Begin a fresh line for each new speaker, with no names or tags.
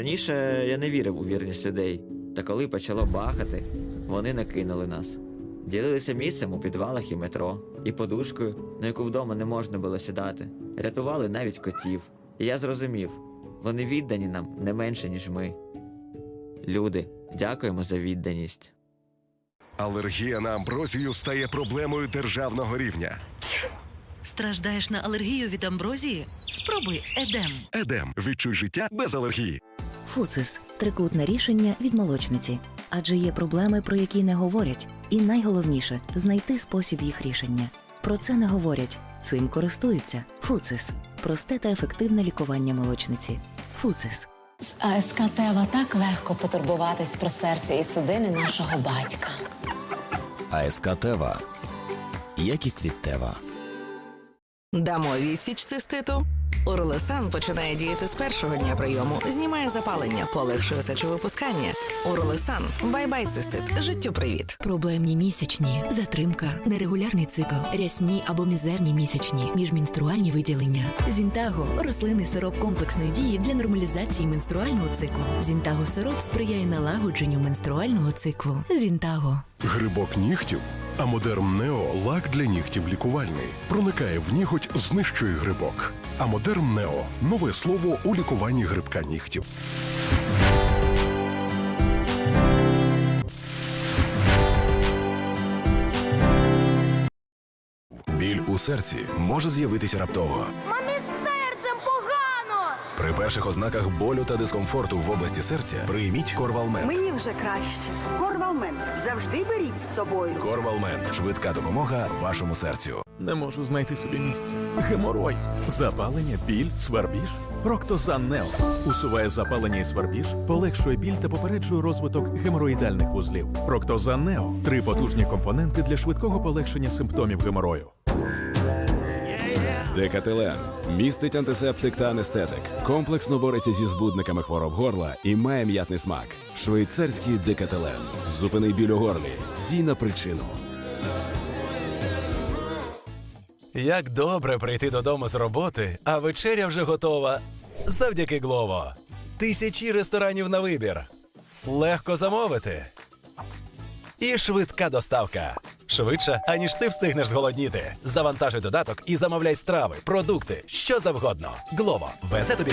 Раніше я не вірив у вірність людей, та коли почало бахати, вони накинули нас. Ділилися місцем у підвалах і метро, і подушкою, на яку вдома не можна було сідати. Рятували навіть котів. І я зрозумів, вони віддані нам не менше, ніж ми. Люди, дякуємо за відданість.
Алергія на амброзію стає проблемою державного рівня.
Страждаєш на алергію від амброзії? Спробуй Едем.
Едем. Відчуй життя без алергії.
Фуцис трикутне рішення від молочниці. Адже є проблеми, про які не говорять, і найголовніше знайти спосіб їх рішення. Про це не говорять, цим користуються. Фуцис просте та ефективне лікування молочниці. Фуцис.
З АСК Тева так легко потурбуватись про серце і судини нашого батька.
АСК Тева. Якість від Тева.
Дамо відсіч циститу. Уролесан починає діяти з першого дня прийому, знімає запалення, полегшує сечовипускання. Уролесан бай-бай цистит. Життю привіт.
Проблемні місячні, затримка, нерегулярний цикл, рясні або мізерні місячні, міжменструальні виділення. Зінтаго рослинний сироп комплексної дії для нормалізації менструального циклу. Зінтаго сироп сприяє налагодженню менструального циклу. Зінтаго.
Грибок нігтів. Амодерм Нео лак для нігтів лікувальний. Проникає в ніготь, знищує грибок. Амодерм Нео нове слово у лікуванні грибка нігтів.
Біль у серці може з'явитися раптово. При перших ознаках болю та дискомфорту в області серця прийміть Корвалмен.
Мені вже краще. Корвалмен завжди беріть з собою.
Корвалмен швидка допомога вашому серцю.
Не можу знайти собі місця. Геморой, запалення, біль, свербіж. Проктозан Нео усуває запалення і свербіж, полегшує біль та попереджує розвиток геморроїдальних вузлів. Проктозан Нео три потужні компоненти для швидкого полегшення симптомів геморою.
Декателен містить антисептик та анестетик. Комплексно бореться зі збудниками хвороб горла і має м'ятний смак. Швейцарський декателен. Зупини біль у горлі. Дій на причину.
Як добре прийти додому з роботи, а вечеря вже готова. Завдяки Глово. Тисячі ресторанів на вибір. Легко замовити. І швидка доставка. Швидше, аніж ти встигнеш зголодніти. Завантажуй додаток і замовляй страви, продукти, що завгодно. Глово везе тобі.